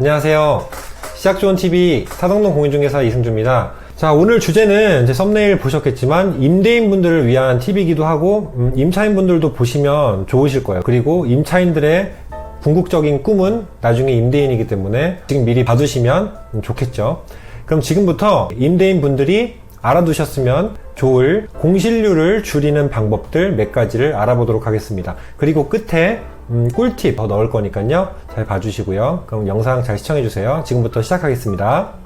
안녕하세요. 시작 좋은 TV 사동동 공인중개사 이승주입니다. 자, 오늘 주제는 제 썸네일 보셨겠지만 임대인분들을 위한 TV이기도 하고 음, 임차인분들도 보시면 좋으실 거예요. 그리고 임차인들의 궁극적인 꿈은 나중에 임대인이기 때문에 지금 미리 봐두시면 음, 좋겠죠. 그럼 지금부터 임대인분들이 알아두셨으면 좋을 공실률을 줄이는 방법들 몇 가지를 알아보도록 하겠습니다. 그리고 끝에 음, 꿀팁 더 넣을 거니까요. 잘 봐주시고요. 그럼 영상 잘 시청해주세요. 지금부터 시작하겠습니다.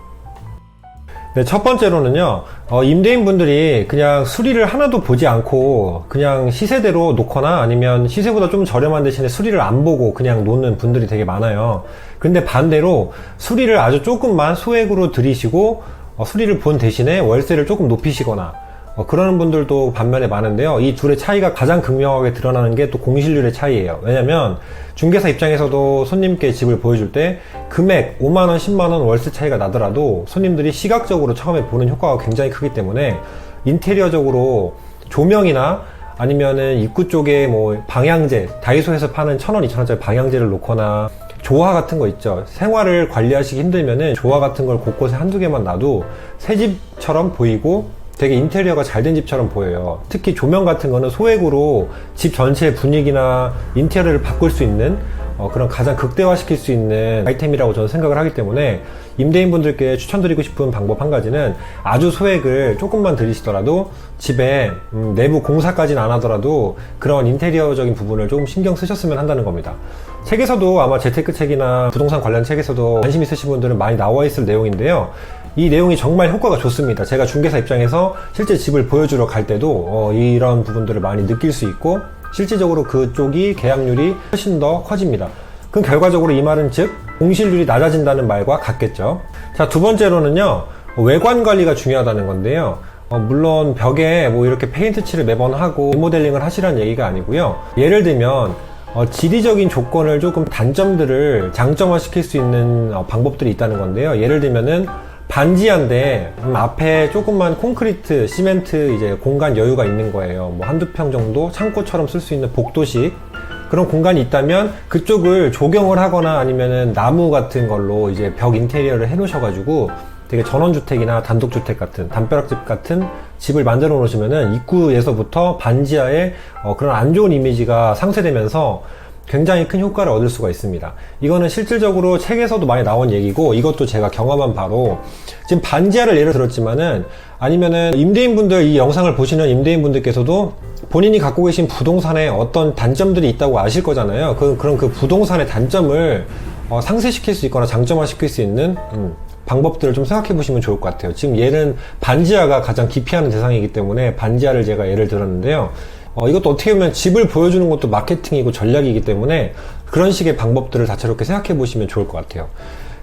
네, 첫 번째로는요, 어, 임대인분들이 그냥 수리를 하나도 보지 않고 그냥 시세대로 놓거나 아니면 시세보다 좀 저렴한 대신에 수리를 안 보고 그냥 놓는 분들이 되게 많아요. 근데 반대로 수리를 아주 조금만 소액으로 들이시고 어, 수리를 본 대신에 월세를 조금 높이시거나 어, 그러는 분들도 반면에 많은데요. 이 둘의 차이가 가장 극명하게 드러나는 게 또 공실률의 차이예요. 왜냐면 중개사 입장에서도 손님께 집을 보여줄 때 금액 5만 원, 10만 원 월세 차이가 나더라도 손님들이 시각적으로 처음에 보는 효과가 굉장히 크기 때문에 인테리어적으로 조명이나 아니면은 입구 쪽에 뭐 방향제, 다이소에서 파는 천 원, 이천 원짜리 방향제를 놓거나 조화 같은 거 있죠. 생활을 관리하시기 힘들면은 조화 같은 걸 곳곳에 한두 개만 놔도 새 집처럼 보이고 되게 인테리어가 잘 된 집처럼 보여요. 특히 조명 같은 거는 소액으로 집 전체의 분위기나 인테리어를 바꿀 수 있는 어, 그런 가장 극대화시킬 수 있는 아이템이라고 저는 생각을 하기 때문에 임대인분들께 추천드리고 싶은 방법 한 가지는 아주 소액을 조금만 들이시더라도 집에 음, 내부 공사까지는 안 하더라도 그런 인테리어적인 부분을 조금 신경 쓰셨으면 한다는 겁니다. 책에서도 아마 재테크 책이나 부동산 관련 책에서도 관심 있으신 분들은 많이 나와 있을 내용인데요. 이 내용이 정말 효과가 좋습니다. 제가 중개사 입장에서 실제 집을 보여주러 갈 때도 어, 이런 부분들을 많이 느낄 수 있고 실질적으로 그쪽이 계약률이 훨씬 더 커집니다. 그럼 결과적으로 이 말은 즉 공실률이 낮아진다는 말과 같겠죠. 자, 두 번째로는요. 외관 관리가 중요하다는 건데요. 어, 물론 벽에 뭐 이렇게 페인트 칠을 매번 하고 리모델링을 하시라는 얘기가 아니고요. 예를 들면 어, 지리적인 조건을 조금 단점들을 장점화 시킬 수 있는 어, 방법들이 있다는 건데요. 예를 들면은 반지한데 음, 앞에 조금만 콘크리트, 시멘트 이제 공간 여유가 있는 거예요. 뭐 한두 평 정도 창고처럼 쓸 수 있는 복도식 그런 공간이 있다면 그쪽을 조경을 하거나 아니면은 나무 같은 걸로 이제 벽 인테리어를 해 놓으셔가지고 되게 전원주택이나 단독주택 같은 담벼락집 같은 집을 만들어 놓으시면은 입구에서부터 반지하에 어, 그런 안 좋은 이미지가 상쇄되면서 굉장히 큰 효과를 얻을 수가 있습니다. 이거는 실질적으로 책에서도 많이 나온 얘기고 이것도 제가 경험한 바로 지금 반지하를 예를 들었지만은 아니면은 임대인분들 이 영상을 보시는 임대인분들께서도 본인이 갖고 계신 부동산에 어떤 단점들이 있다고 아실 거잖아요. 그, 그럼 그 부동산의 단점을 어, 상쇄시킬 수 있거나 장점화 시킬 수 있는 음, 방법들을 좀 생각해 보시면 좋을 것 같아요. 지금 얘는 반지하가 가장 기피하는 대상이기 때문에 반지하를 제가 예를 들었는데요. 어, 이것도 어떻게 보면 집을 보여주는 것도 마케팅이고 전략이기 때문에 그런 식의 방법들을 다채롭게 생각해 보시면 좋을 것 같아요.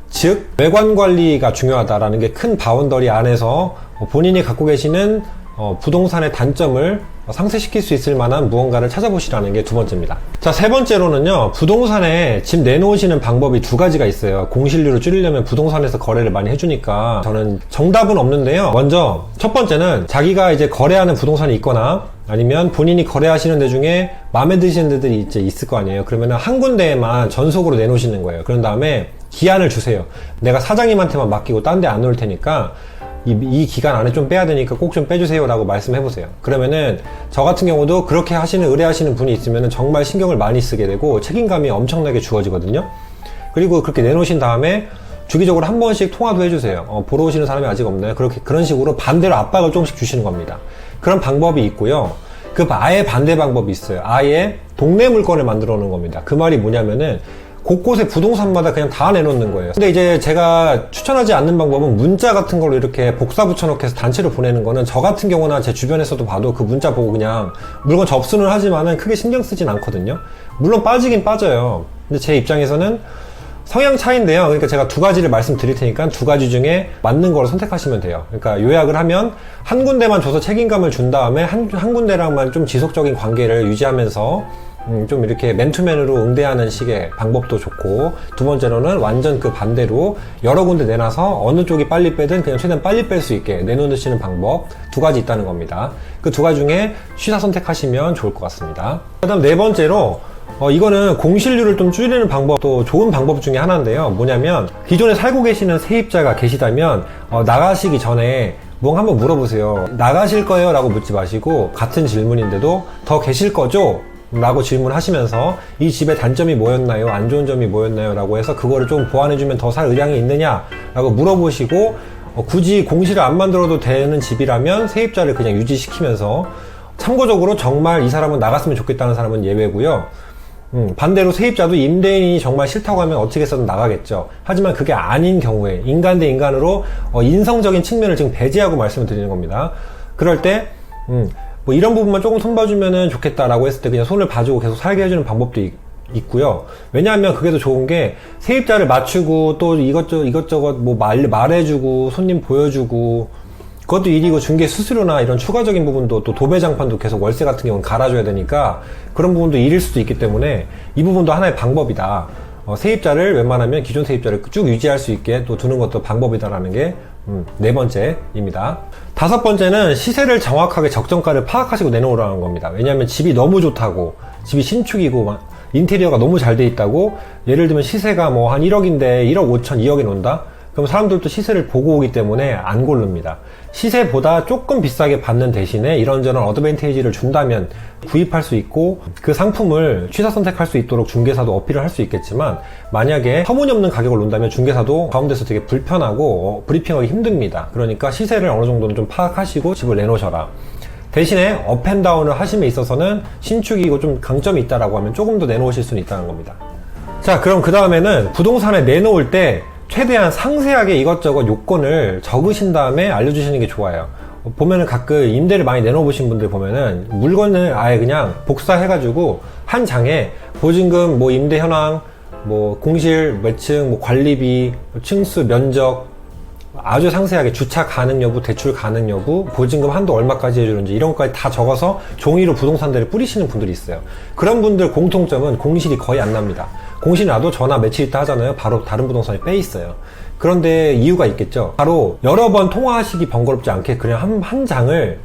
즉, 외관 관리가 중요하다라는 게 큰 바운더리 안에서 본인이 갖고 계시는 어, 부동산의 단점을 상쇄시킬 수 있을 만한 무언가를 찾아보시라는 게 두 번째입니다. 자, 세 번째로는요, 부동산에 집 내놓으시는 방법이 두 가지가 있어요. 공실률을 줄이려면 부동산에서 거래를 많이 해주니까 저는 정답은 없는데요. 먼저, 첫 번째는 자기가 이제 거래하는 부동산이 있거나 아니면 본인이 거래하시는 데 중에 마음에 드시는 데들이 이제 있을 거 아니에요. 그러면 한 군데에만 전속으로 내놓으시는 거예요. 그런 다음에 기한을 주세요. 내가 사장님한테만 맡기고 딴 데 안 놓을 테니까 이, 이, 기간 안에 좀 빼야 되니까 꼭 좀 빼주세요 라고 말씀해 보세요. 그러면은 저 같은 경우도 그렇게 하시는 의뢰하시는 분이 있으면 정말 신경을 많이 쓰게 되고 책임감이 엄청나게 주어지거든요. 그리고 그렇게 내놓으신 다음에 주기적으로 한 번씩 통화도 해주세요. 어, 보러 오시는 사람이 아직 없나요? 그렇게 그런 식으로 반대로 압박을 조금씩 주시는 겁니다. 그런 방법이 있고요. 그 아예 반대 방법이 있어요. 아예 동네 물건을 만들어 놓은 겁니다. 그 말이 뭐냐면은 곳곳에 부동산마다 그냥 다 내놓는 거예요. 근데 이제 제가 추천하지 않는 방법은 문자 같은 걸로 이렇게 복사 붙여넣기 해서 단체로 보내는 거는 저 같은 경우나 제 주변에서도 봐도 그 문자 보고 그냥 물건 접수는 하지만은 크게 신경 쓰진 않거든요. 물론 빠지긴 빠져요. 근데 제 입장에서는 성향 차인데요. 그러니까 제가 두 가지를 말씀드릴 테니까 두 가지 중에 맞는 걸 선택하시면 돼요. 그러니까 요약을 하면 한 군데만 줘서 책임감을 준 다음에 한, 한 군데랑만 좀 지속적인 관계를 유지하면서 음, 좀 이렇게 맨투맨으로 응대하는 식의 방법도 좋고 두 번째로는 완전 그 반대로 여러 군데 내놔서 어느 쪽이 빨리 빼든 그냥 최대한 빨리 뺄 수 있게 내놓으시는 방법 두 가지 있다는 겁니다. 그 두 가지 중에 쉬사 선택하시면 좋을 것 같습니다. 그 다음 네 번째로 어, 이거는 공실률을 좀 줄이는 방법, 또 좋은 방법 중에 하나인데요. 뭐냐면, 기존에 살고 계시는 세입자가 계시다면, 어, 나가시기 전에 뭔가 한번 물어보세요. 나가실 거예요? 라고 묻지 마시고, 같은 질문인데도 더 계실 거죠? 라고 질문하시면서 이 집의 단점이 뭐였나요? 안 좋은 점이 뭐였나요? 라고 해서 그거를 좀 보완해주면 더 살 의향이 있느냐? 라고 물어보시고 어, 굳이 공시를 안 만들어도 되는 집이라면 세입자를 그냥 유지시키면서 참고적으로 정말 이 사람은 나갔으면 좋겠다는 사람은 예외고요. 음, 반대로 세입자도 임대인이 정말 싫다고 하면 어떻게 해서든 나가겠죠. 하지만 그게 아닌 경우에 인간 대 인간으로 어, 인성적인 측면을 지금 배제하고 말씀을 드리는 겁니다. 그럴 때 음, 뭐 이런 부분만 조금 손봐주면 좋겠다라고 했을 때 그냥 손을 봐주고 계속 살게 해주는 방법도 있, 있고요. 왜냐하면 그게 더 좋은 게 세입자를 맞추고 또 이것저것 이것저것 뭐 말, 말해주고 손님 보여주고 그것도 일이고 중개 수수료나 이런 추가적인 부분도 또 도배장판도 계속 월세 같은 경우는 갈아줘야 되니까 그런 부분도 일일 수도 있기 때문에 이 부분도 하나의 방법이다. 어, 세입자를 웬만하면 기존 세입자를 쭉 유지할 수 있게 또 두는 것도 방법이다라는 게 음, 네 번째입니다. 다섯 번째는 시세를 정확하게 적정가를 파악하시고 내놓으라는 겁니다. 왜냐하면 집이 너무 좋다고 집이 신축이고 막 인테리어가 너무 잘 돼 있다고 예를 들면 시세가 뭐 한 1억인데 1억 5천 2억에 논다? 그럼 사람들도 시세를 보고 오기 때문에 안 고릅니다. 시세보다 조금 비싸게 받는 대신에 이런저런 어드밴테이지를 준다면 구입할 수 있고 그 상품을 취사 선택할 수 있도록 중개사도 어필을 할 수 있겠지만 만약에 터무니없는 가격을 논다면 중개사도 가운데서 되게 불편하고 어, 브리핑하기 힘듭니다. 그러니까 시세를 어느 정도는 좀 파악하시고 집을 내놓으셔라. 대신에 업앤다운을 하심에 있어서는 신축이고 좀 강점이 있다라고 하면 조금 더 내놓으실 수는 있다는 겁니다. 자, 그럼 그 다음에는 부동산에 내놓을 때 최대한 상세하게 이것저것 요건을 적으신 다음에 알려주시는 게 좋아요. 보면은 가끔 임대를 많이 내놓으신 분들 보면은 물건을 아예 그냥 복사해가지고 한 장에 보증금, 뭐 임대 현황, 뭐 공실 몇 층, 뭐 관리비, 뭐 층수, 면적, 아주 상세하게 주차 가능 여부, 대출 가능 여부, 보증금 한도 얼마까지 해주는지 이런 것까지 다 적어서 종이로 부동산들을 뿌리시는 분들이 있어요. 그런 분들 공통점은 공실이 거의 안 납니다. 나도 전화 며칠 있다 하잖아요. 바로 다른 부동산에 빼 있어요. 그런데 이유가 있겠죠. 바로 여러 번 통화하시기 번거롭지 않게 그냥 한, 한 장을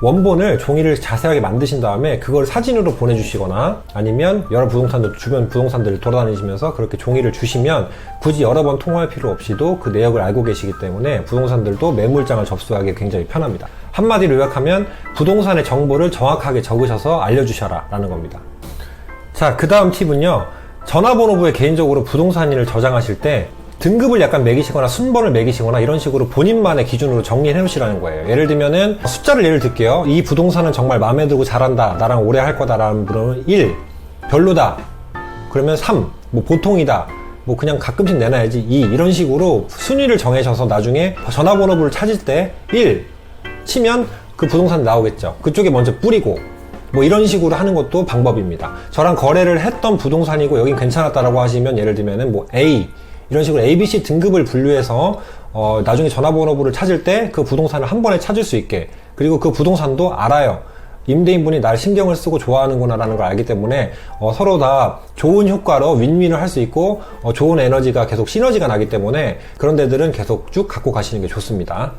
원본을 종이를 자세하게 만드신 다음에 그걸 사진으로 보내주시거나 아니면 여러 부동산들 주변 부동산들을 돌아다니시면서 그렇게 종이를 주시면 굳이 여러 번 통화할 필요 없이도 그 내역을 알고 계시기 때문에 부동산들도 매물장을 접수하기 굉장히 편합니다. 한마디로 요약하면 부동산의 정보를 정확하게 적으셔서 알려주셔라 라는 겁니다. 자, 그 다음 팁은요. 전화번호부에 개인적으로 부동산인을 저장하실 때 등급을 약간 매기시거나 순번을 매기시거나 이런 식으로 본인만의 기준으로 정리해 놓으시라는 거예요. 예를 들면은 숫자를 예를 들게요. 이 부동산은 정말 마음에 들고 잘한다. 나랑 오래 할 거다라는 분은 1, 별로다. 그러면 3, 뭐 보통이다. 뭐 그냥 가끔씩 내놔야지 2 이런 식으로 순위를 정해셔서 나중에 전화번호부를 찾을 때 1 치면 그 부동산 나오겠죠. 그쪽에 먼저 뿌리고 뭐 이런 식으로 하는 것도 방법입니다. 저랑 거래를 했던 부동산이고 여긴 괜찮았다라고 하시면 예를 들면은 뭐 A 이런 식으로 ABC 등급을 분류해서 어, 나중에 전화번호부를 찾을 때 그 부동산을 한 번에 찾을 수 있게 그리고 그 부동산도 알아요. 임대인분이 날 신경을 쓰고 좋아하는구나라는 걸 알기 때문에 어, 서로 다 좋은 효과로 윈윈을 할 수 있고 어, 좋은 에너지가 계속 시너지가 나기 때문에 그런 데들은 계속 쭉 갖고 가시는 게 좋습니다.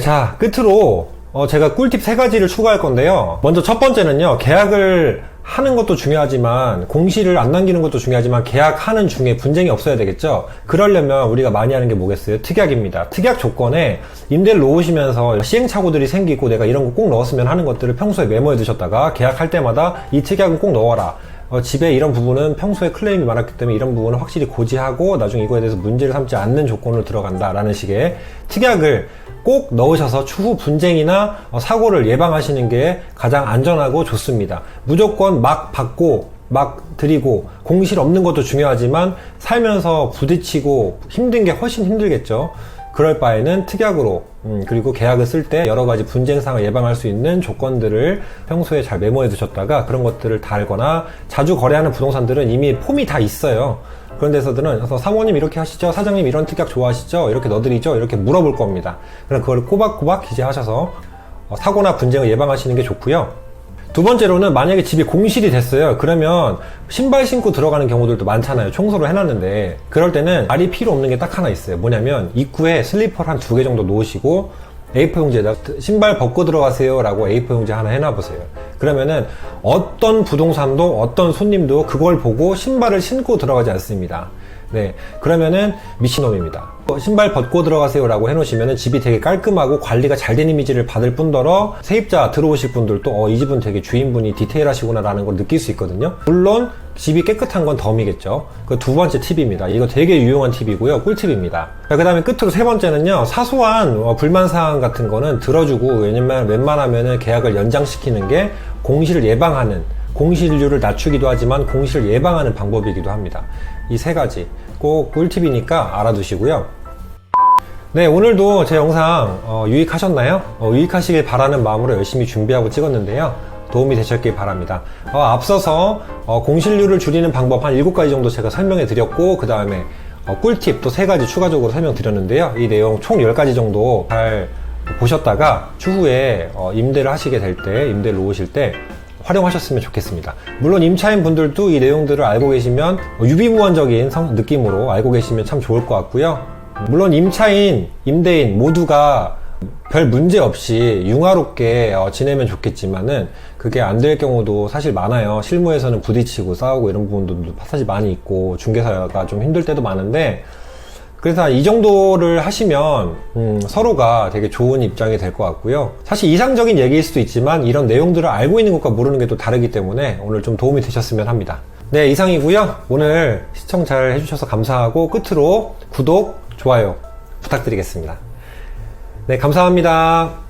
자 끝으로 어, 제가 꿀팁 세 가지를 추가할 건데요. 먼저 첫 번째는요, 계약을 하는 것도 중요하지만, 공시를 안 남기는 것도 중요하지만, 계약하는 중에 분쟁이 없어야 되겠죠? 그러려면 우리가 많이 하는 게 뭐겠어요? 특약입니다. 특약 조건에 임대를 놓으시면서 시행착오들이 생기고 내가 이런 거 꼭 넣었으면 하는 것들을 평소에 메모해 두셨다가 계약할 때마다 이 특약은 꼭 넣어라. 어, 집에 이런 부분은 평소에 클레임이 많았기 때문에 이런 부분은 확실히 고지하고 나중에 이거에 대해서 문제를 삼지 않는 조건으로 들어간다라는 식의 특약을 꼭 넣으셔서 추후 분쟁이나 어, 사고를 예방하시는 게 가장 안전하고 좋습니다. 무조건 막 받고 막 드리고 공실 없는 것도 중요하지만 살면서 부딪히고 힘든 게 훨씬 힘들겠죠. 그럴 바에는 특약으로 음, 그리고 계약을 쓸 때 여러 가지 분쟁 상을 예방할 수 있는 조건들을 평소에 잘 메모해 두셨다가 그런 것들을 다 알거나 자주 거래하는 부동산들은 이미 폼이 다 있어요. 그런 데서들은 그래서 사모님 이렇게 하시죠 사장님 이런 특약 좋아하시죠 이렇게 넣어드리죠 이렇게 물어볼 겁니다. 그럼 그걸 꼬박꼬박 기재하셔서 어, 사고나 분쟁을 예방하시는 게 좋고요. 두 번째로는 만약에 집이 공실이 됐어요. 그러면 신발 신고 들어가는 경우들도 많잖아요. 청소를 해놨는데. 그럴 때는 말이 필요 없는 게 딱 하나 있어요. 뭐냐면 입구에 슬리퍼를 한 두 개 정도 놓으시고 A4 용지에다 신발 벗고 들어가세요 라고 A4 용지 하나 해놔보세요 그러면은 어떤 부동산도 어떤 손님도 그걸 보고 신발을 신고 들어가지 않습니다. 네. 그러면은 미친놈입니다. 어, 신발 벗고 들어가세요라고 해놓으시면은 집이 되게 깔끔하고 관리가 잘 된 이미지를 받을 뿐더러 세입자 들어오실 분들도 어, 이 집은 되게 주인분이 디테일하시구나라는 걸 느낄 수 있거든요. 물론 집이 깨끗한 건 덤이겠죠. 그 두 번째 팁입니다. 이거 되게 유용한 팁이고요. 꿀팁입니다. 그 다음에 끝으로 세 번째는요. 사소한 어, 불만사항 같은 거는 들어주고 왜냐면 웬만하면은 계약을 연장시키는 게 공실을 예방하는 공실률을 낮추기도 하지만 공실을 예방하는 방법이기도 합니다. 이 세 가지 꼭 꿀팁이니까 알아두시고요. 네, 오늘도 제 영상 어, 유익하셨나요? 어, 유익하시길 바라는 마음으로 열심히 준비하고 찍었는데요. 도움이 되셨길 바랍니다. 어, 앞서서 어, 공실률을 줄이는 방법 한 7가지 정도 제가 설명해 드렸고 그 다음에 꿀팁 또 3가지 추가적으로 설명드렸는데요. 이 내용 총 10가지 정도 잘 보셨다가 추후에 어, 임대를 하시게 될 때, 임대를 놓으실 때 활용하셨으면 좋겠습니다. 물론 임차인 분들도 이 내용들을 알고 계시면 유비무원적인 성- 느낌으로 알고 계시면 참 좋을 것 같고요. 물론 임차인, 임대인 모두가 별 문제 없이 융화롭게 어, 지내면 좋겠지만은 그게 안 될 경우도 사실 많아요. 실무에서는 부딪히고 싸우고 이런 부분도 사실 많이 있고 중개사가 좀 힘들 때도 많은데 그래서 이 정도를 하시면 음, 서로가 되게 좋은 입장이 될 것 같고요. 사실 이상적인 얘기일 수도 있지만 이런 내용들을 알고 있는 것과 모르는 게 또 다르기 때문에 오늘 좀 도움이 되셨으면 합니다. 네, 이상이고요. 오늘 시청 잘 해주셔서 감사하고 끝으로 구독, 좋아요 부탁드리겠습니다. 네, 감사합니다.